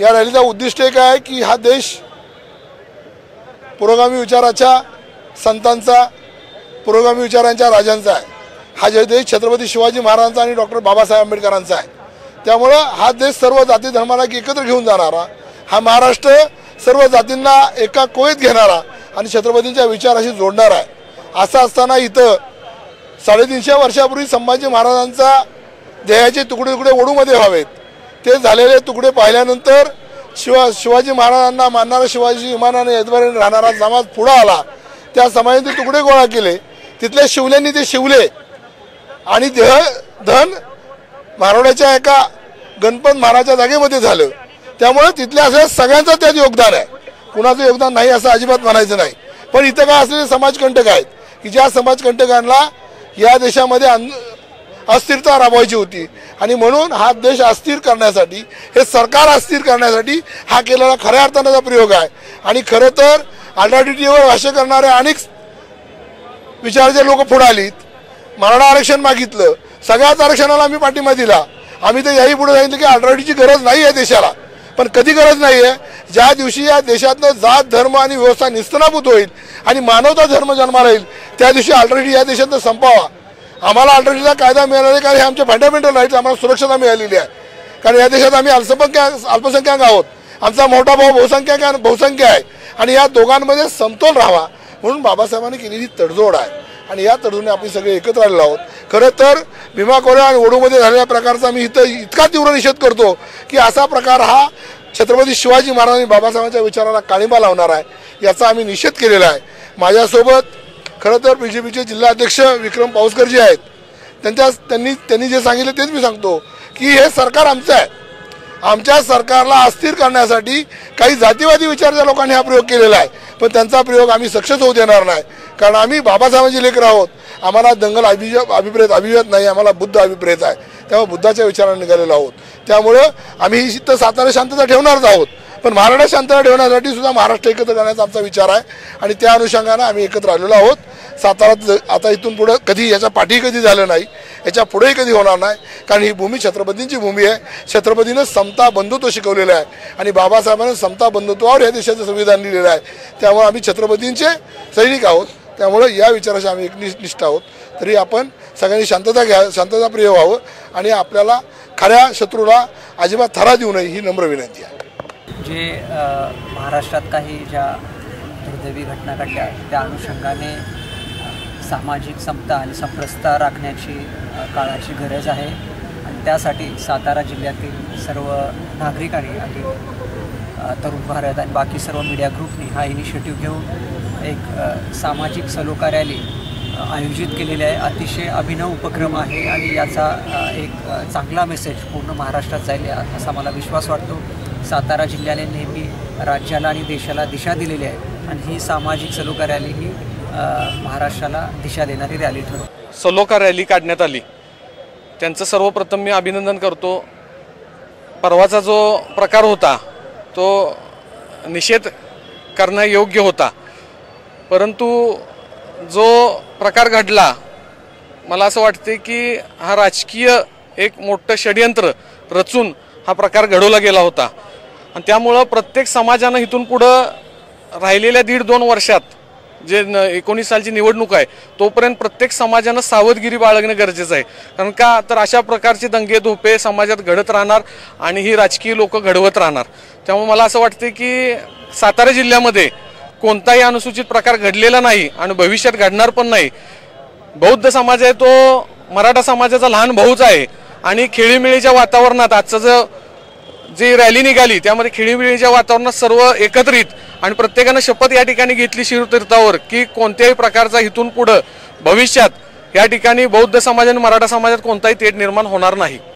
या रॅलीचा उद्दिष्ट एक आहे की हा देश पुरोगामी विचाराच्या संतांचा पुरोगामी विचारांच्या राजांचा आहे. हा जे देश छत्रपती शिवाजी महाराजांचा आणि डॉक्टर बाबासाहेब आंबेडकरांचा आहे. त्यामुळं हा देश सर्व जाती धर्माला एकत्र घेऊन जाणारा हा महाराष्ट्र सर्व जातींना एका कोयत घेणारा आणि छत्रपतींच्या विचाराशी जोडणारा आहे. असं असताना इथं साडेतीनशे वर्षापूर्वी संभाजी महाराजांचा देहाचे तुकडे तुकडे ओढूमध्ये व्हावेत. ते झालेले तुकडे पाहिल्यानंतर शिवा शिवाजी महाराजांना मानणारा शिवाजी विमानाने यजमानाने राहणारा समाज पुढं आला. त्या समाजाने ते तुकडे गोळा केले. तिथल्या शिवल्यांनी ते शिवले. आणि देह धन मारवड्याच्या एका गणपत महाराजच्या जागेमध्ये झालं. त्यामुळे तिथल्या असं सगळ्यांचं त्यात योगदान आहे. कुणाचं योगदान नाही असं अजिबात म्हणायचं नाही. पण इथं काय असलेले समाजकंटक आहेत? की ज्या समाजकंटकांना या देशामध्ये अन अस्थिरता राबवायची होती. आणि म्हणून हा देश अस्थिर करण्यासाठी हे सरकार अस्थिर करण्यासाठी हा केलेला खऱ्या अर्थानेचा प्रयोग आहे. आणि खरं तर अल्टरनेटिव्हवर भाष्य करणारे अनेक विचाराचे लोक पुढे आलीत. मराठा आरक्षण मागितलं. सगळ्याच आरक्षणाला आम्ही पाठिंबा दिला. आम्ही तर याही पुढे सांगितलं की अल्टरनेटिव्हची गरज नाही आहे देशाला. पण कधी गरज नाही आहे? ज्या दिवशी या देशातनं जात धर्म आणि व्यवस्था निस्तनाभूत होईल आणि मानवता धर्म जन्माला येईल त्या दिवशी अल्टरनेटिव्ह या देशातनं संपावा. आम्हाला अल्टरनेटिव्हचा कायदा मिळाला आहे कारण हे आमचे फंडामेंटल राईट्स आम्हाला सुरक्षता मिळालेली आहे. कारण या देशात आम्ही अल्पसंख्याक अल्पसंख्याक आहोत. आमचा मोठा भाऊ बहुसंख्याक बहुसंख्य आहे. आणि या दोघांमध्ये समतोल राहावा म्हणून बाबासाहेबांनी केलेली तडजोड आहे. आणि या तडजोडीने आपण सगळे एकत्र आलेलो आहोत. खरं तर भीमा कोरेगाव आणि ओढूमध्ये झालेल्या प्रकारचा मी इथं इतका तीव्र निषेध करतो की असा प्रकार हा छत्रपती शिवाजी महाराजांनी बाबासाहेबांच्या विचाराला काळिंबा लावणार आहे. याचा आम्ही निषेध केलेला आहे. माझ्यासोबत खरं तर बी जे पीचे जिल्हाध्यक्ष विक्रम पाऊसकर जे आहेत. त्यांच्या त्यांनी त्यांनी जे सांगितलं तेच मी सांगतो की हे सरकार आमचं आहे. आमच्या सरकारला अस्थिर करण्यासाठी काही जातीवादी विचारच्या लोकांनी हा प्रयोग केलेला आहे. पण त्यांचा प्रयोग आम्ही सक्सेस होऊ देणार नाही. कारण आम्ही बाबासाहेबांचे लेकर आहोत. आम्हाला दंगल अभिज अभिप्रेत अभिव्यत नाही आम्हाला बुद्ध अभिप्रेत आहे. त्यामुळे बुद्धाच्या विचाराने निघालेलो आहोत. त्यामुळं आम्ही ही तर सातारा शांतता ठेवणारच आहोत. पण महाराष्ट्र शांतता ठेवण्यासाठी सुद्धा महाराष्ट्र एकत्र करण्याचा आमचा विचार आहे. आणि त्या अनुषंगानं आम्ही एकत्र आलेलो आहोत. सातारात आता इथून पुढं कधी याच्या पाठी कधी झालं नाही. याच्या पुढेही कधी होणार नाही. कारण ही भूमी छत्रपतींची भूमी आहे. छत्रपतीनं समता बंधुत्व शिकवलेलं आहे. आणि बाबासाहेबांनी समता बंधुत्वावर या देशाचं संविधान लिहिलेलं आहे. त्यामुळे आम्ही छत्रपतींचे सैनिक आहोत. त्यामुळे या विचाराशी आम्ही एक निष्ठ आहोत. तरी आपण सगळ्यांनी शांतता घ्या शांतता प्रिय व्हावं. आणि आपल्याला खऱ्या शत्रूला अजिबात थरा देऊ नये ही नम्र विनंती आहे. जे महाराष्ट्रात काही ज्या दुर्दैवी घटना घडल्या त्या अनुषंगाने सामाजिक समता आणि समरसता राखण्याची काळाची गरज आहे. आणि त्यासाठी सातारा जिल्ह्यातील सर्व नागरिकांनी आणि तरुण भारत आणि बाकी सर्व मीडिया ग्रुपनी हा इनिशिएटिव्ह घेऊन एक सामाजिक सलोखा रॅली आयोजित केलेली आहे. अतिशय अभिनव उपक्रम आहे आणि याचा एक चांगला मेसेज पूर्ण महाराष्ट्रात जाईल असा मला विश्वास वाटतो. सातारा जिल्ह्याने नेहमी राज्याला आणि देशाला दिशा दिलेली आहे आणि ही सामाजिक सलोखा रॅली ही महाराष्ट्राला दिशा देणारी रॅली ठरव सलोखा रॅली काढण्यात आली. त्यांचं सर्वप्रथम मी अभिनंदन करतो. परवाचा जो प्रकार होता तो निषेध करणं योग्य होता. परंतु जो प्रकार घडला मला असं वाटते की हा राजकीय एक मोठं षडयंत्र रचून हा प्रकार घडवला गेला होता. आणि त्यामुळं प्रत्येक समाजानं इथून पुढं राहिलेल्या दीड दोन वर्षात जे न एकोणीस सालची निवडणूक आहे तोपर्यंत प्रत्येक समाजानं सावधगिरी बाळगणं गरजेचं आहे. कारण का तर अशा प्रकारचे दंगे धोपे समाजात घडत राहणार आणि ही राजकीय लोक घडवत राहणार. त्यामुळे मला असं वाटते की सातारा जिल्ह्यामध्ये कोणताही अनुसूचित प्रकार घडलेला नाही आणि भविष्यात घडणार पण नाही. बौद्ध समाज आहे तो मराठा समाजाचा लहान भाऊच आहे. आणि खेळीमेळीच्या वातावरणात आजचं जे जी रॅली निघाली त्यामध्ये खेळीमेळीच्या वातावरणात सर्व एकत्रित आणि प्रत्येकानं शपथ या ठिकाणी घेतली शिवतीर्थावर की कोणत्याही प्रकारचा इथून पुढं भविष्यात या ठिकाणी बौद्ध समाज आणि मराठा समाजात कोणताही तेढ निर्माण होणार नाही.